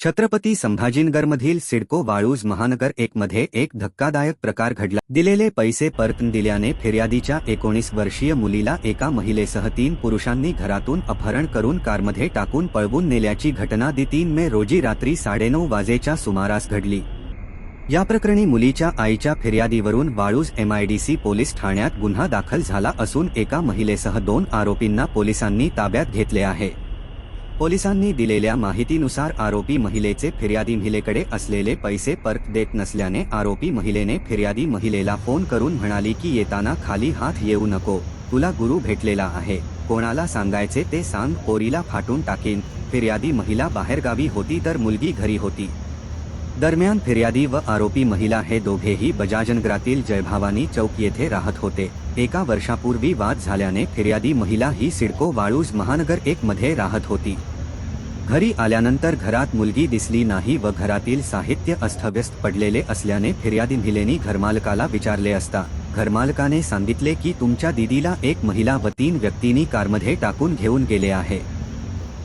छत्रपती संभाजीनगरमधील सिडको वाळूज महानगर एकमध्ये एक धक्कादायक प्रकार घडला. दिलेले पैसे परत दिल्याने फिर्यादीच्या एकोणीस वर्षीय मुलीला एका महिलेसह तीन पुरुषांनी घरातून अपहरण करून कारमध्ये टाकून पळवून नेल्याची घटना दि तीन मे रोजी रात्री साडेनऊ वाजेच्या सुमारास घडली. या प्रकरणी मुलीच्या आईच्या फिर्यादीवरून वाळूज एमआयडीसी पोलीस ठाण्यात गुन्हा दाखल झाला असून एका महिलेसह दोन आरोपींना पोलिसांनी ताब्यात घेतले आहे. पोलिसांनी दिलेल्या माहितीनुसार आरोपी महिलेचे फिर्यादी महिलेकडे असलेले पैसे परत देत नसल्याने आरोपी महिलेने फिर्यादी महिलेला फोन करून म्हणाली की येताना खाली हात येऊ नको. तुला गुरु भेटलेला आहे. कोणाला सांगायचे ते सांग. पोरीला फाटून टाकेन. फिर्यादी महिला बाहेरगावी होती तर मुलगी घरी होती. दरम्यान फिर्यादी व आरोपी महिला हे दोघेही बजाजनगरातील जयभावानी चौक येथे राहत होते. एका वर्षापूर्वी वाद झाल्याने फिर्यादी महिला ही सिडको वाळूज महानगर एक मध्ये राहत होती. घरी आल्यानंतर घरात मुलगी दिसली नाही व घरातील साहित्य अस्तव्यस्त पडलेले असल्याने फिर्यादी भिलेनी घरमालकाला विचारले असता घरमालकाने सांगितले की तुमच्या दिदीला एक महिला व तीन व्यक्तींनी कारमध्ये टाकून घेऊन गेले आहे.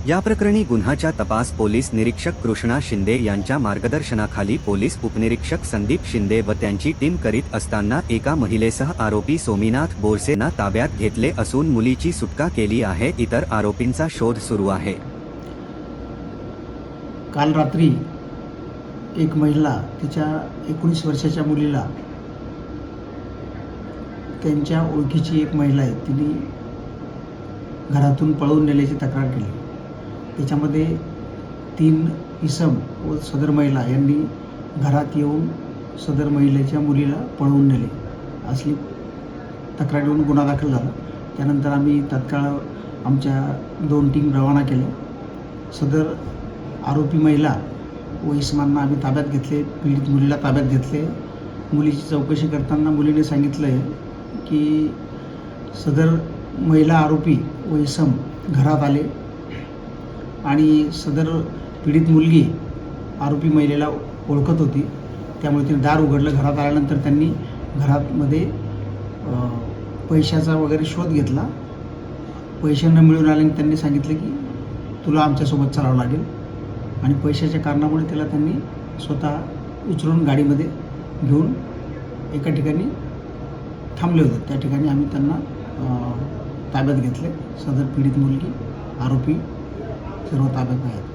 या प्रकरणी गुन्हाच्या तपास पोलीस निरीक्षक कृष्णा शिंदे यांच्या मार्गदर्शनाखाली पोलीस उपनिरीक्षक संदीप शिंदे व त्यांची टीम करीत असताना एका महिलेसह आरोपी सोमीनाथ बोरसेना ताब्यात घेतले असून मुलीची सुटका केली आहे इतर आरोपींचा शोध सुरू आहे. काल रात्री एक महिला तिच्या एकोणीस वर्षाच्या मुलीला त्यांच्या ओळखीची एक महिला आहे तिने घरातून पळवून नेल्याची तक्रार केली. त्याच्यामध्ये तीन इसम व सदर महिला यांनी घरात येऊन सदर महिलेच्या मुलीला पळवून नेले. असली तक्रार येऊन गुन्हा दाखल झाला. त्यानंतर आम्ही तत्काळ आमच्या दोन टीम रवाना केल्या. सदर आरोपी महिला व इसमांना आम्ही ताब्यात घेतले पीडित मुलीला ताब्यात घेतले. मुलीची चौकशी करताना मुलीने सांगितलं आहे की सदर महिला आरोपी व इसम घरात आले आणि सदर पीडित मुलगी आरोपी महिलेला ओळखत होती. त्यामुळे तिने दार उघडलं घरात आल्यानंतर त्यांनी घरातमध्ये पैशाचा वगैरे शोध घेतला. पैसे न मिळून आल्याने त्यांनी सांगितलं की तुला आमच्यासोबत चालावं लागेल. आणि पैशाच्या कारणामुळे त्याला त्यांनी स्वतः उचलून गाडीमध्ये घेऊन एका ठिकाणी थांबले होते. त्या ठिकाणी आम्ही त्यांना ताब्यात घेतले. सदर पीडित मुलगी आरोपी सर्व ताब्यात आहेत.